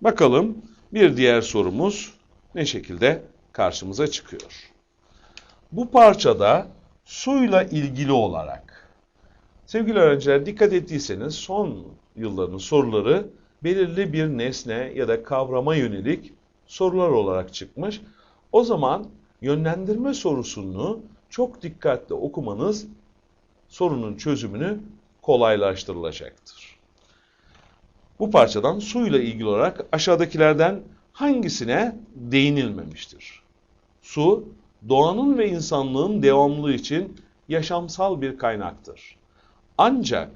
Bakalım bir diğer sorumuz ne şekilde karşımıza çıkıyor. Bu parçada suyla ilgili olarak sevgili öğrenciler dikkat ettiyseniz son yılların soruları belirli bir nesne ya da kavrama yönelik sorular olarak çıkmış. O zaman yönlendirme sorusunu çok dikkatli okumanız sorunun çözümünü kolaylaştırılacaktır. Bu parçadan suyla ilgili olarak aşağıdakilerden hangisine değinilmemiştir? Su, doğanın ve insanlığın devamlılığı için yaşamsal bir kaynaktır. Ancak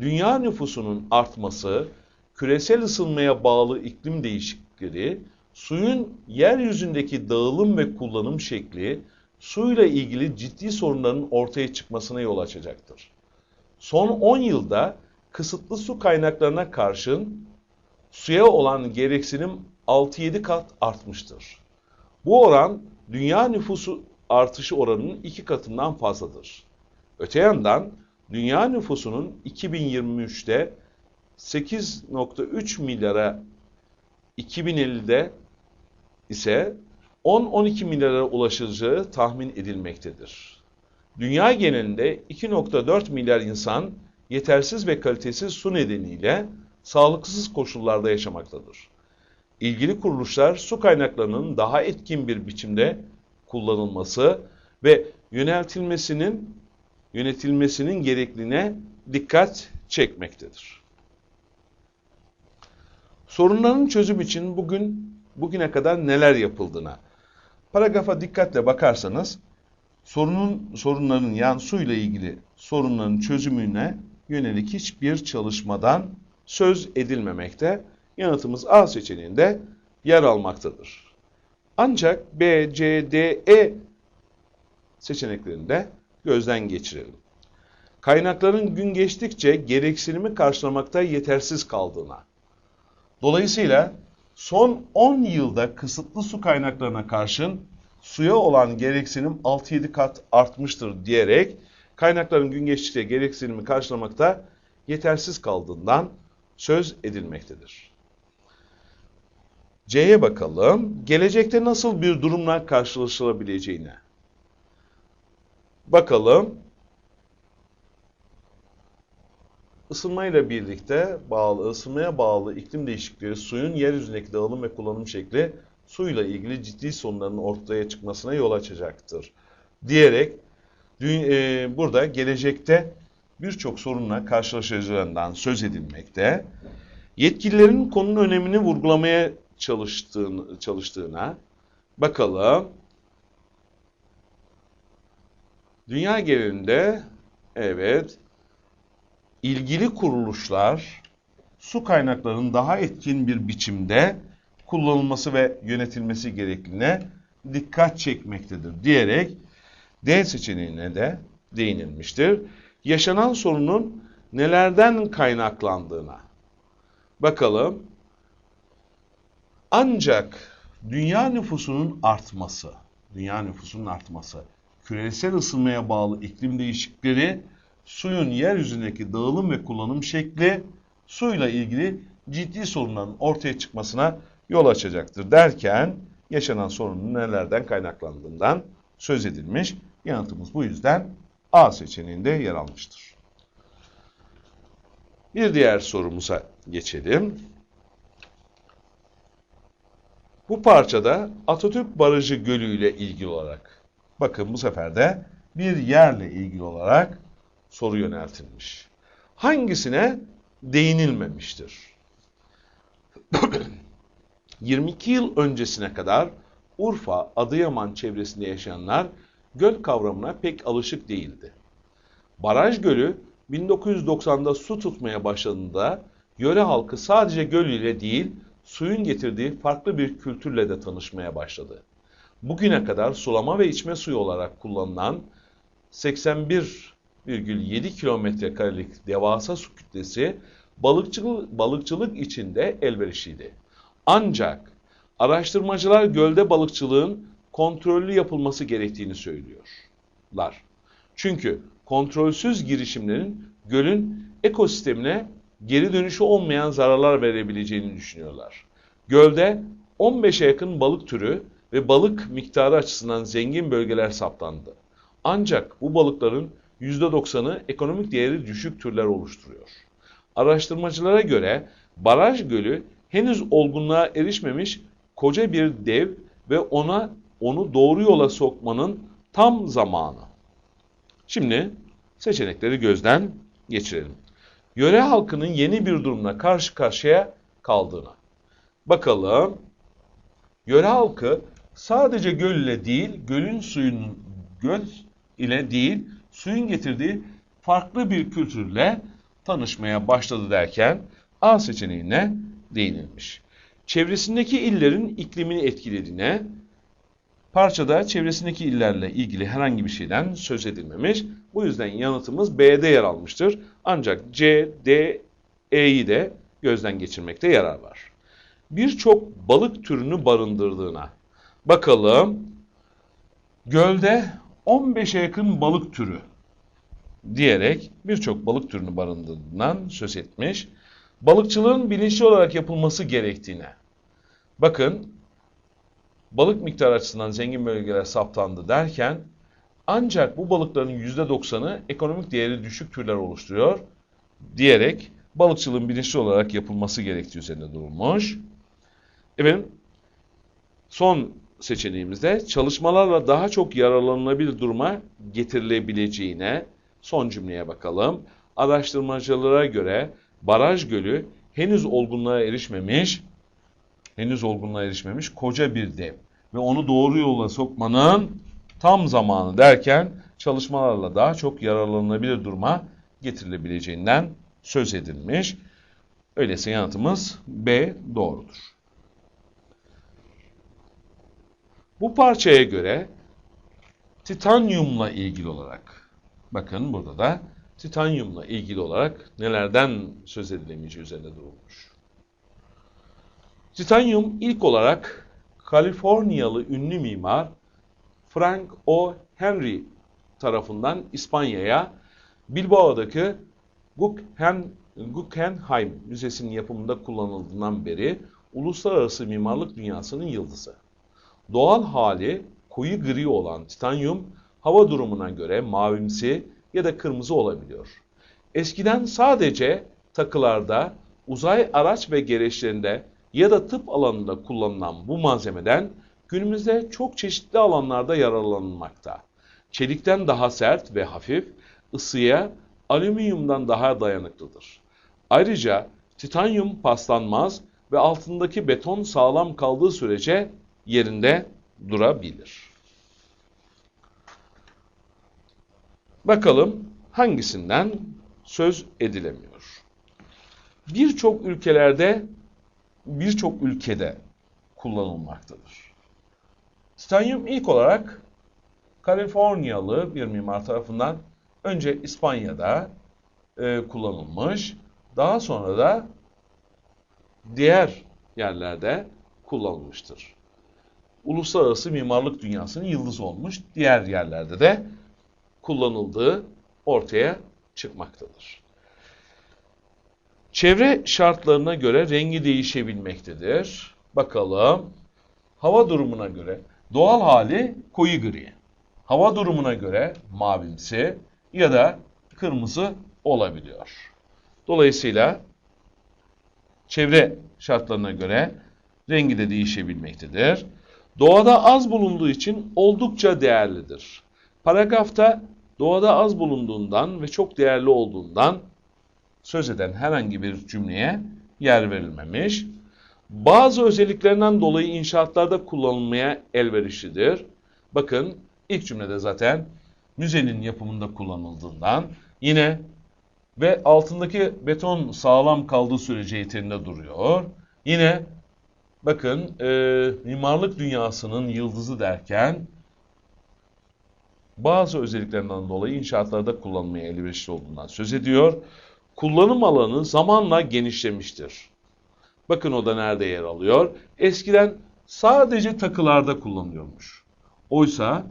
dünya nüfusunun artması, küresel ısınmaya bağlı iklim değişiklikleri, suyun yeryüzündeki dağılım ve kullanım şekli, suyla ilgili ciddi sorunların ortaya çıkmasına yol açacaktır. Son 10 yılda kısıtlı su kaynaklarına karşın suya olan gereksinim 6-7 kat artmıştır. Bu oran dünya nüfusu artışı oranının iki katından fazladır. Öte yandan dünya nüfusunun 2023'te 8.3 milyara 2050'de ise 10-12 milyara ulaşacağı tahmin edilmektedir. Dünya genelinde 2.4 milyar insan yetersiz ve kalitesiz su nedeniyle sağlıksız koşullarda yaşamaktadır. İlgili kuruluşlar su kaynaklarının daha etkin bir biçimde kullanılması ve yöneltilmesinin yönetilmesinin gerekliliğine dikkat çekmektedir. Sorunların çözüm için bugün bugüne kadar neler yapıldığına paragrafa dikkatle bakarsanız sorunun sorunların yani suyla ilgili sorunların çözümüne yönelik hiçbir çalışmadan söz edilmemekte. Yanıtımız A seçeneğinde yer almaktadır. Ancak B, C, D, E seçeneklerini de gözden geçirelim. Kaynakların gün geçtikçe gereksinimi karşılamakta yetersiz kaldığına. Dolayısıyla son 10 yılda kısıtlı su kaynaklarına karşın suya olan gereksinim 6-7 kat artmıştır diyerek kaynakların gün geçtikçe gereksinimi karşılamakta yetersiz kaldığından söz edilmektedir. C'ye bakalım. Gelecekte nasıl bir durumla karşılaşılabileceğine. Bakalım. Isınmayla birlikte bağlı, ısınmaya bağlı iklim değişiklikleri, suyun yeryüzündeki dağılım ve kullanım şekli suyla ilgili ciddi sorunların ortaya çıkmasına yol açacaktır. Diyerek burada gelecekte birçok sorunla karşılaşacağından söz edilmekte. Yetkililerin konunun önemini vurgulamaya çalıştığını, çalıştığına bakalım. Dünya genelinde evet ilgili kuruluşlar su kaynaklarının daha etkin bir biçimde kullanılması ve yönetilmesi gerekliliğine dikkat çekmektedir diyerek D seçeneğine de değinilmiştir. Yaşanan sorunun nelerden kaynaklandığına bakalım. Ancak dünya nüfusunun artması, dünya nüfusunun artması, küresel ısınmaya bağlı iklim değişiklikleri, suyun yeryüzündeki dağılım ve kullanım şekli, suyla ilgili ciddi sorunların ortaya çıkmasına yol açacaktır derken yaşanan sorunun nelerden kaynaklandığından söz edilmiş. Yanıtımız bu yüzden A seçeneğinde yer almıştır. Bir diğer sorumuza geçelim. Bu parçada Atatürk Barajı Gölü ile ilgili olarak, bakın bu sefer de bir yerle ilgili olarak soru yöneltilmiş. Hangisine değinilmemiştir? 22 yıl öncesine kadar Urfa, Adıyaman çevresinde yaşayanlar göl kavramına pek alışık değildi. Baraj Gölü 1990'da su tutmaya başladığında yöre halkı sadece göl ile değil suyun getirdiği farklı bir kültürle de tanışmaya başladı. Bugüne kadar sulama ve içme suyu olarak kullanılan 81,7 kilometre karelik devasa su kütlesi balıkçılık, balıkçılık içinde elverişliydi. Ancak araştırmacılar gölde balıkçılığın kontrollü yapılması gerektiğini söylüyorlar. Çünkü kontrolsüz girişimlerin gölün ekosistemine geri dönüşü olmayan zararlar verebileceğini düşünüyorlar. Gölde 15'e yakın balık türü ve balık miktarı açısından zengin bölgeler saptandı. Ancak bu balıkların %90'ı ekonomik değeri düşük türler oluşturuyor. Araştırmacılara göre baraj gölü henüz olgunluğa erişmemiş koca bir dev ve ona onu doğru yola sokmanın tam zamanı. Şimdi seçenekleri gözden geçirelim. Yöre halkının yeni bir durumla karşı karşıya kaldığına. Bakalım. Yöre halkı sadece göl ile değil, gölün suyunun göl ile değil, suyun getirdiği farklı bir kültürle tanışmaya başladı derken A seçeneğine değinilmiş. Çevresindeki illerin iklimini etkilediğine, parçada çevresindeki illerle ilgili herhangi bir şeyden söz edilmemiş. Bu yüzden yanıtımız B'de yer almıştır. Ancak C, D, E'yi de gözden geçirmekte yarar var. Birçok balık türünü barındırdığına. Bakalım. Gölde 15'e yakın balık türü diyerek birçok balık türünü barındırdığından söz etmiş. Balıkçılığın bilinçli olarak yapılması gerektiğine. Bakın balık miktarı açısından zengin bölgeler saptandı derken ancak bu balıkların %90'ı ekonomik değeri düşük türler oluşturuyor diyerek balıkçılığın bilinçli olarak yapılması gerektiği üzerinde durulmuş. Efendim son seçeneğimizde çalışmalarla daha çok yararlanılabilir duruma getirilebileceğine son cümleye bakalım. Araştırmacılara göre baraj gölü henüz olgunluğa erişmemiş, henüz olgunluğa erişmemiş koca bir dev ve onu doğru yola sokmanın tam zamanı derken çalışmalarla daha çok yararlanılabilir duruma getirilebileceğinden söz edilmiş. Öyleyse yanıtımız B doğrudur. Bu parçaya göre titanyumla ilgili olarak, bakın burada da titanyumla ilgili olarak nelerden söz edilemeyeceği üzerinde durulmuş. Titanyum ilk olarak Kaliforniyalı ünlü mimar Frank O. Henry tarafından İspanya'ya Bilbao'daki Guggenheim Müzesi'nin yapımında kullanıldığından beri uluslararası mimarlık dünyasının yıldızı. Doğal hali koyu gri olan titanyum hava durumuna göre mavimsi ya da kırmızı olabiliyor. Eskiden sadece takılarda, uzay araç ve gereçlerinde ya da tıp alanında kullanılan bu malzemeden günümüzde çok çeşitli alanlarda yararlanılmakta. Çelikten daha sert ve hafif, ısıya alüminyumdan daha dayanıklıdır. Ayrıca titanyum paslanmaz ve altındaki beton sağlam kaldığı sürece yerinde durabilir. Bakalım hangisinden söz edilemiyor. Birçok ülkelerde birçok ülkede kullanılmaktadır. Titanyum ilk olarak Kaliforniyalı bir mimar tarafından önce İspanya'da e, kullanılmış, daha sonra da diğer yerlerde kullanılmıştır. Uluslararası mimarlık dünyasının yıldızı olmuş, diğer yerlerde de kullanıldığı ortaya çıkmaktadır. Çevre şartlarına göre rengi değişebilmektedir. Bakalım. Hava durumuna göre doğal hali koyu gri. Hava durumuna göre mavimsi ya da kırmızı olabiliyor. Dolayısıyla çevre şartlarına göre rengi de değişebilmektedir. Doğada az bulunduğu için oldukça değerlidir. Paragrafta doğada az bulunduğundan ve çok değerli olduğundan söz eden herhangi bir cümleye yer verilmemiş. Bazı özelliklerinden dolayı inşaatlarda kullanılmaya elverişlidir. Bakın ilk cümlede zaten müzenin yapımında kullanıldığından yine ve altındaki beton sağlam kaldığı sürece yeterinde duruyor. Yine bakın e, mimarlık dünyasının yıldızı derken bazı özelliklerinden dolayı inşaatlarda kullanılmaya elverişli olduğundan söz ediyor. Kullanım alanı zamanla genişlemiştir. Bakın o da nerede yer alıyor? Eskiden sadece takılarda kullanılıyormuş. Oysa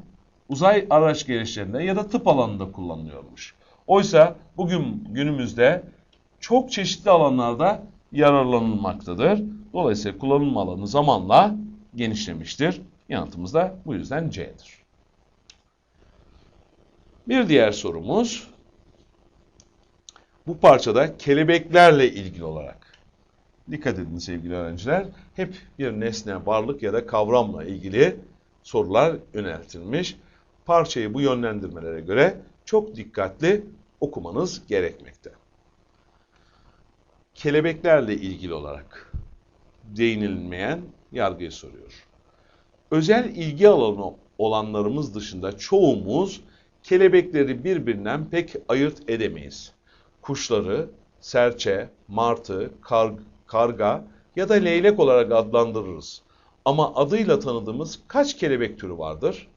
uzay araç gereçlerinde ya da tıp alanında kullanılıyormuş. Oysa bugün günümüzde çok çeşitli alanlarda yararlanılmaktadır. Dolayısıyla kullanılma alanı zamanla genişlemiştir. Yanıtımız da bu yüzden C'dir. Bir diğer sorumuz bu parçada kelebeklerle ilgili olarak. Dikkat edin sevgili öğrenciler. Hep bir nesne, varlık ya da kavramla ilgili sorular yöneltilmiş. Parçayı bu yönlendirmelere göre çok dikkatli okumanız gerekmekte. Kelebeklerle ilgili olarak değinilmeyen yargıyı soruyor. Özel ilgi alanı olanlarımız dışında çoğumuz kelebekleri birbirinden pek ayırt edemeyiz. Kuşları serçe, martı, kar, karga ya da leylek olarak adlandırırız. Ama adıyla tanıdığımız kaç kelebek türü vardır?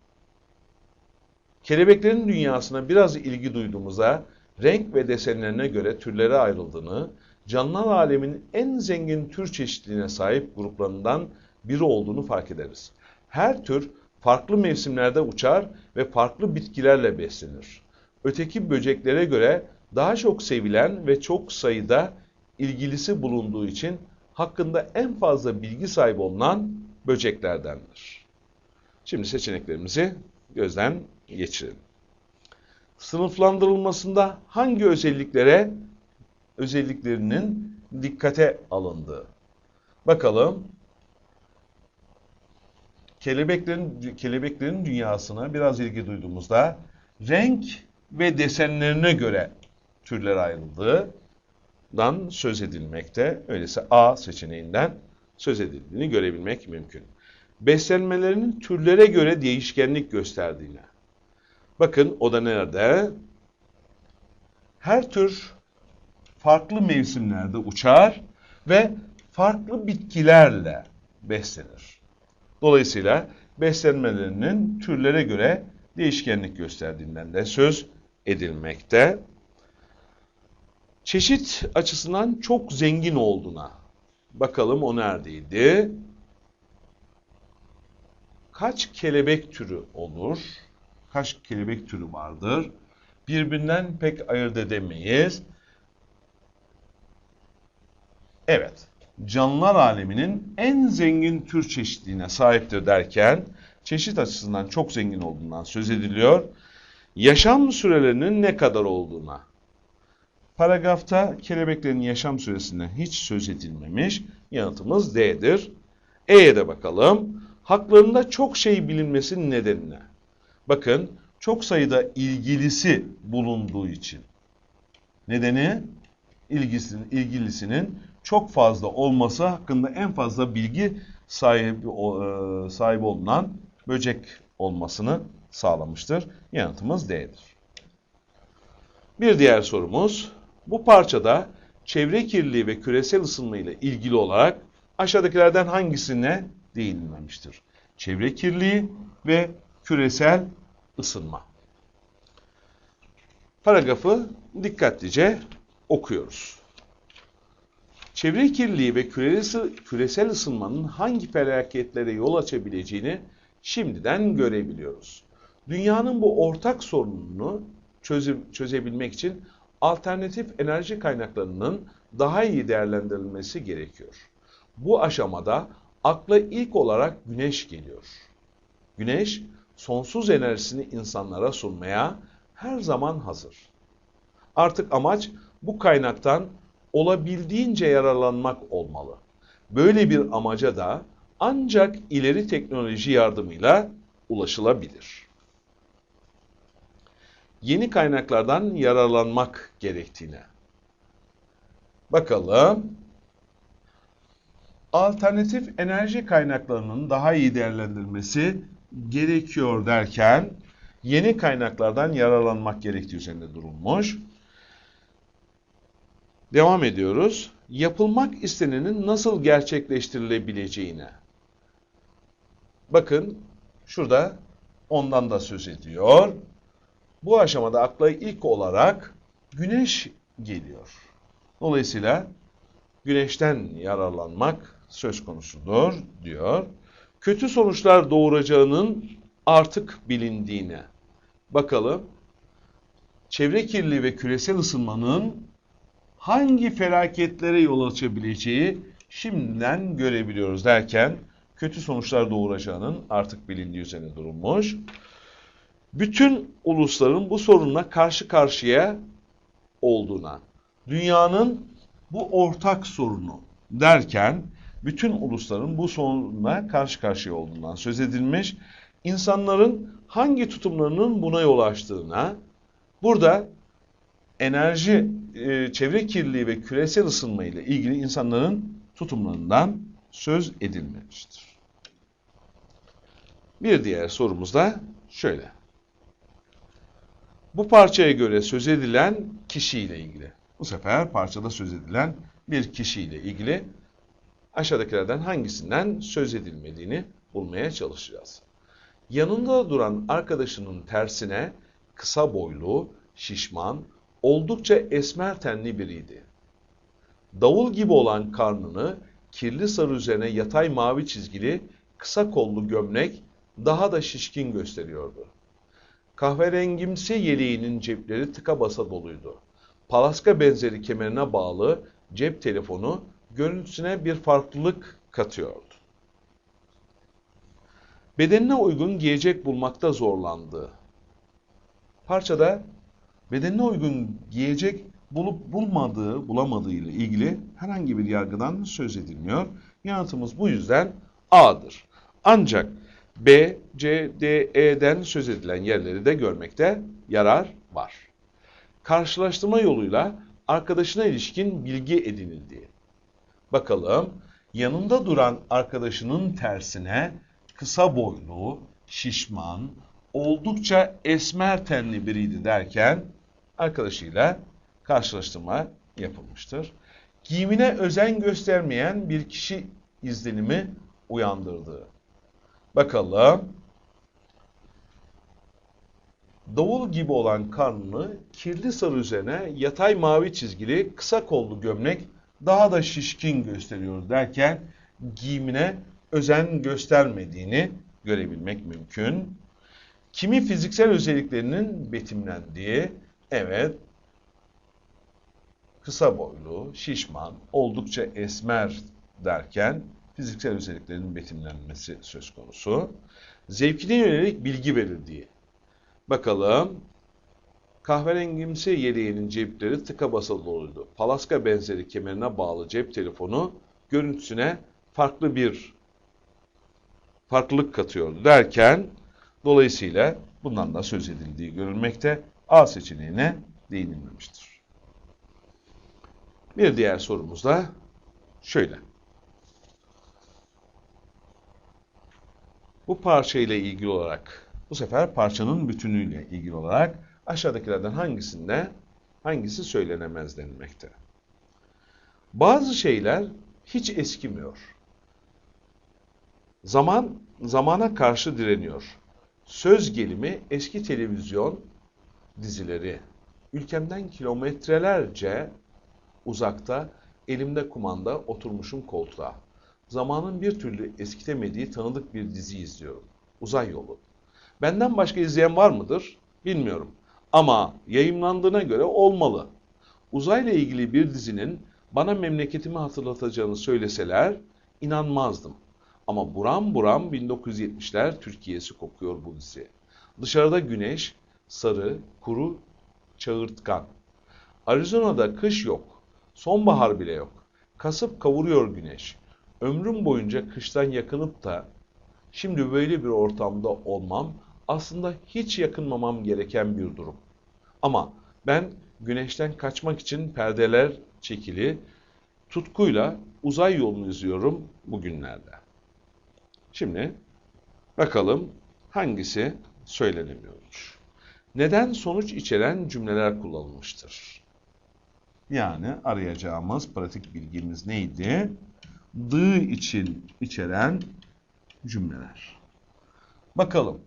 Kelebeklerin dünyasına biraz ilgi duyduğumuzda renk ve desenlerine göre türlere ayrıldığını, canlılar aleminin en zengin tür çeşitliliğine sahip gruplarından biri olduğunu fark ederiz. Her tür farklı mevsimlerde uçar ve farklı bitkilerle beslenir. Öteki böceklere göre daha çok sevilen ve çok sayıda ilgilisi bulunduğu için hakkında en fazla bilgi sahibi olunan böceklerdendir. Şimdi seçeneklerimizi gözden geçirelim. Sınıflandırılmasında hangi özelliklere özelliklerinin dikkate alındığı. Bakalım. Kelebeklerin kelebeklerin dünyasına biraz ilgi duyduğumuzda renk ve desenlerine göre türler ayrıldığından söz edilmekte. Öyleyse A seçeneğinden söz edildiğini görebilmek mümkün. Beslenmelerinin türlere göre değişkenlik gösterdiğine. Bakın o da nerede? Her tür farklı mevsimlerde uçar ve farklı bitkilerle beslenir. Dolayısıyla beslenmelerinin türlere göre değişkenlik gösterdiğinden de söz edilmekte. Çeşit açısından çok zengin olduğuna. Bakalım o neredeydi? Kaç kelebek türü olur? Kaç kelebek türü vardır? Birbirinden pek ayırt edemeyiz. Evet, canlılar aleminin en zengin tür çeşitliliğine sahiptir derken çeşit açısından çok zengin olduğundan söz ediliyor. Yaşam sürelerinin ne kadar olduğuna. Paragrafta kelebeklerin yaşam süresinden hiç söz edilmemiş. Yanıtımız D'dir. E'ye de bakalım. Haklarında çok şey bilinmesinin nedenine. Bakın çok sayıda ilgilisi bulunduğu için. Nedeni ilgisinin, ilgilisinin çok fazla olması hakkında en fazla bilgi sahibi, e, sahibi olunan böcek olmasını sağlamıştır. Yanıtımız D'dir. Bir diğer sorumuz, bu parçada çevre kirliliği ve küresel ısınma ile ilgili olarak aşağıdakilerden hangisine değinilmemiştir? Çevre kirliliği ve küresel ısınma. Paragrafı dikkatlice okuyoruz. Çevre kirliliği ve küresel ısınmanın hangi felaketlere yol açabileceğini şimdiden görebiliyoruz. Dünyanın bu ortak sorununu çözüm, çözebilmek için alternatif enerji kaynaklarının daha iyi değerlendirilmesi gerekiyor. Bu aşamada akla ilk olarak güneş geliyor. Güneş, sonsuz enerjisini insanlara sunmaya her zaman hazır. Artık amaç bu kaynaktan olabildiğince yararlanmak olmalı. Böyle bir amaca da ancak ileri teknoloji yardımıyla ulaşılabilir. Yeni kaynaklardan yararlanmak gerektiğine. Bakalım. Alternatif enerji kaynaklarının daha iyi değerlendirilmesi gerekiyor derken yeni kaynaklardan yararlanmak gerektiği üzerinde durulmuş. Devam ediyoruz. Yapılmak istenenin nasıl gerçekleştirilebileceğine. Bakın şurada ondan da söz ediyor. Bu aşamada akla ilk olarak güneş geliyor. Dolayısıyla güneşten yararlanmak söz konusudur diyor. Kötü sonuçlar doğuracağının artık bilindiğine. Bakalım çevre kirliliği ve küresel ısınmanın hangi felaketlere yol açabileceği şimdiden görebiliyoruz derken kötü sonuçlar doğuracağının artık bilindiği üzerine durulmuş. Bütün ulusların bu sorunla karşı karşıya olduğuna, dünyanın bu ortak sorunu derken bütün ulusların bu sorunla karşı karşıya olduğundan söz edilmiş. İnsanların hangi tutumlarının buna yol açtığına, burada enerji, e, çevre kirliliği ve küresel ısınma ile ilgili insanların tutumlarından söz edilmemiştir. Bir diğer sorumuz da şöyle. Bu parçaya göre söz edilen kişiyle ilgili. Bu sefer parçada söz edilen bir kişiyle ilgili aşağıdakilerden hangisinden söz edilmediğini bulmaya çalışacağız. Yanında duran arkadaşının tersine kısa boylu, şişman, oldukça esmer tenli biriydi. Davul gibi olan karnını kirli sarı üzerine yatay mavi çizgili kısa kollu gömlek daha da şişkin gösteriyordu. Kahverengimsi yeleğinin cepleri tıka basa doluydu. Palaska benzeri kemerine bağlı cep telefonu görüntüsüne bir farklılık katıyordu. Bedenine uygun giyecek bulmakta zorlandı. Parçada bedenine uygun giyecek bulup bulmadığı, bulamadığı ile ilgili herhangi bir yargıdan söz edilmiyor. Yanıtımız bu yüzden A'dır. Ancak B, C, D, E'den söz edilen yerleri de görmekte yarar var. Karşılaştırma yoluyla arkadaşına ilişkin bilgi edinildi. Bakalım yanında duran arkadaşının tersine kısa boylu, şişman, oldukça esmer tenli biriydi derken arkadaşıyla karşılaştırma yapılmıştır. Giyimine özen göstermeyen bir kişi izlenimi uyandırdı. Bakalım. Davul gibi olan karnını kirli sarı üzerine yatay mavi çizgili kısa kollu gömlek daha da şişkin gösteriyor derken giyimine özen göstermediğini görebilmek mümkün. Kimi fiziksel özelliklerinin betimlendiği, evet kısa boylu, şişman, oldukça esmer derken fiziksel özelliklerinin betimlenmesi söz konusu. Zevkine yönelik bilgi verildiği. Bakalım. Kahverengimsi yeleğinin cepleri tıka basa doluydu. Palaska benzeri kemerine bağlı cep telefonu görüntüsüne farklı bir farklılık katıyordu derken dolayısıyla bundan da söz edildiği görülmekte A seçeneğine değinilmemiştir. Bir diğer sorumuz da şöyle. Bu parça ile ilgili olarak, bu sefer parçanın bütünüyle ilgili olarak aşağıdakilerden hangisinde hangisi söylenemez denilmekte. Bazı şeyler hiç eskimiyor. Zaman zamana karşı direniyor. Söz gelimi eski televizyon dizileri. Ülkemden kilometrelerce uzakta elimde kumanda oturmuşum koltuğa. Zamanın bir türlü eskitemediği tanıdık bir dizi izliyorum. Uzay yolu. Benden başka izleyen var mıdır? Bilmiyorum. Ama yayınlandığına göre olmalı. Uzayla ilgili bir dizinin bana memleketimi hatırlatacağını söyleseler inanmazdım. Ama buram buram 1970'ler Türkiye'si kokuyor bu dizi. Dışarıda güneş, sarı, kuru, çağırtkan. Arizona'da kış yok. Sonbahar bile yok. Kasıp kavuruyor güneş. Ömrüm boyunca kıştan yakınıp da şimdi böyle bir ortamda olmam aslında hiç yakınmamam gereken bir durum. Ama ben güneşten kaçmak için perdeler çekili, tutkuyla uzay yolunu izliyorum bugünlerde. Şimdi bakalım hangisi söylenemiyormuş. Neden sonuç içeren cümleler kullanılmıştır? Yani arayacağımız pratik bilgimiz neydi? Dı için içeren cümleler. Bakalım.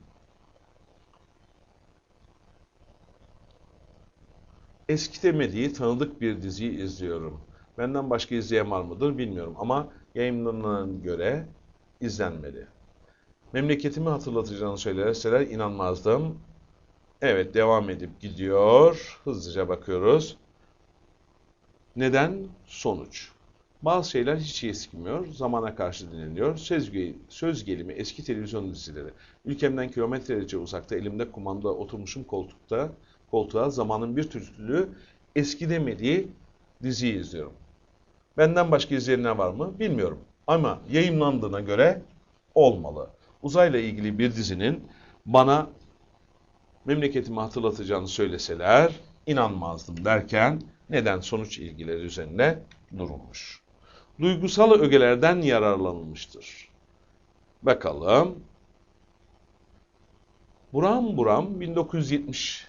Eskitemediği tanıdık bir diziyi izliyorum. Benden başka izleyen var mıdır bilmiyorum ama yayınlanan göre izlenmedi. Memleketimi hatırlatacağını söylerseler inanmazdım. Evet devam edip gidiyor. Hızlıca bakıyoruz. Neden? Sonuç. Bazı şeyler hiç eskimiyor, zamana karşı dinleniyor. Söz, söz gelimi eski televizyon dizileri. Ülkemden kilometrelerce uzakta elimde kumanda oturmuşum koltukta, koltuğa zamanın bir türlü eskidemediği diziyi izliyorum. Benden başka izleyenler var mı bilmiyorum. Ama yayınlandığına göre olmalı. Uzayla ilgili bir dizinin bana memleketimi hatırlatacağını söyleseler inanmazdım derken neden sonuç ilgileri üzerine durulmuş. Duygusal ögelerden yararlanılmıştır. Bakalım. Buram buram 1970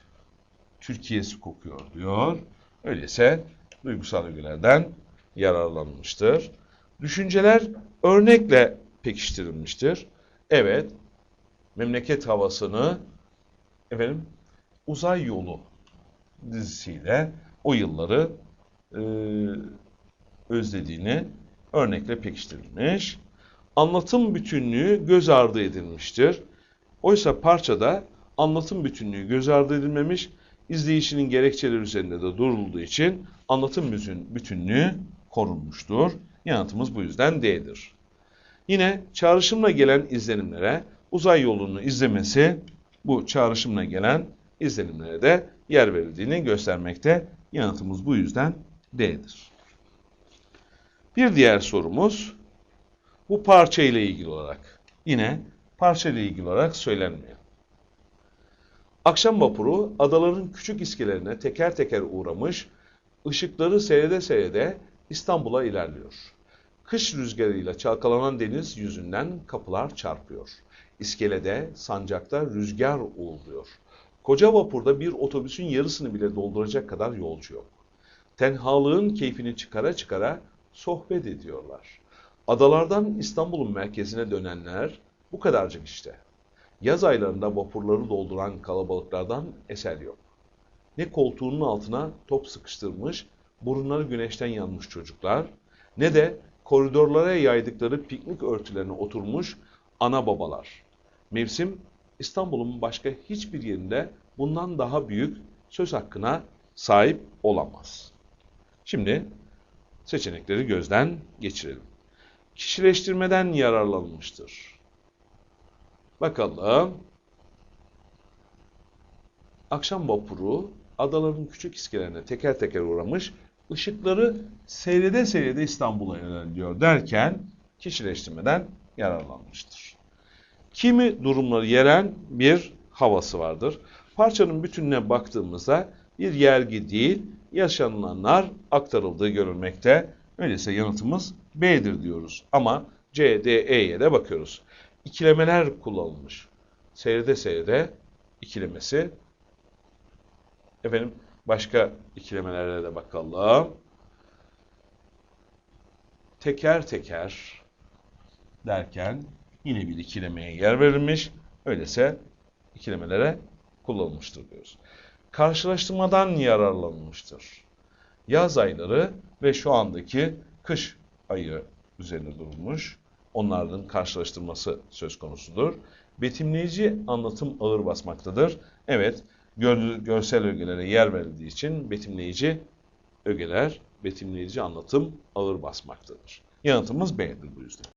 Türkiye'si kokuyor diyor. Öyleyse duygusal ögelerden yararlanmıştır. Düşünceler örnekle pekiştirilmiştir. Evet, memleket havasını efendim uzay yolu dizisiyle o yılları e, özlediğini örnekle pekiştirilmiş. Anlatım bütünlüğü göz ardı edilmiştir. Oysa parçada anlatım bütünlüğü göz ardı edilmemiş, izleyişinin gerekçeleri üzerinde de durulduğu için anlatım bütün- bütünlüğü korunmuştur. Yanıtımız bu yüzden D'dir. Yine çağrışımla gelen izlenimlere uzay yolunu izlemesi bu çağrışımla gelen izlenimlere de yer verildiğini göstermekte. Yanıtımız bu yüzden D'dir. Bir diğer sorumuz bu parça ile ilgili olarak. Yine parça ile ilgili olarak söylenmiyor. Akşam vapuru adaların küçük iskelerine teker teker uğramış, ışıkları seyrede seyrede İstanbul'a ilerliyor. Kış rüzgarıyla çalkalanan deniz yüzünden kapılar çarpıyor. İskelede, sancakta rüzgar uğulduyor. Koca vapurda bir otobüsün yarısını bile dolduracak kadar yolcu yok. Tenhalığın keyfini çıkara çıkara sohbet ediyorlar. Adalardan İstanbul'un merkezine dönenler bu kadarcık işte. Yaz aylarında vapurları dolduran kalabalıklardan eser yok. Ne koltuğunun altına top sıkıştırmış, burunları güneşten yanmış çocuklar, ne de koridorlara yaydıkları piknik örtülerine oturmuş ana babalar. Mevsim İstanbul'un başka hiçbir yerinde bundan daha büyük söz hakkına sahip olamaz. Şimdi seçenekleri gözden geçirelim. Kişileştirmeden yararlanmıştır. Bakalım. Akşam vapuru adaların küçük iskelerine teker teker uğramış, ışıkları seyrede seyrede İstanbul'a yöneliyor derken kişileştirmeden yararlanmıştır. Kimi durumları yeren bir havası vardır. Parçanın bütününe baktığımızda bir yergi değil, yaşanılanlar aktarıldığı görülmekte. Öyleyse yanıtımız B'dir diyoruz. Ama C, D, E'ye de bakıyoruz. İkilemeler kullanılmış. Seyrede seyrede ikilemesi. Efendim başka ikilemelere de bakalım. Teker teker derken yine bir ikilemeye yer verilmiş. Öyleyse ikilemelere kullanılmıştır diyoruz. Karşılaştırmadan yararlanılmıştır. Yaz ayları ve şu andaki kış ayı üzerine durulmuş. Onların karşılaştırması söz konusudur. Betimleyici anlatım ağır basmaktadır. Evet, gör- görsel ögelere yer verildiği için betimleyici ögeler, betimleyici anlatım ağır basmaktadır. Yanıtımız B'dir bu yüzden.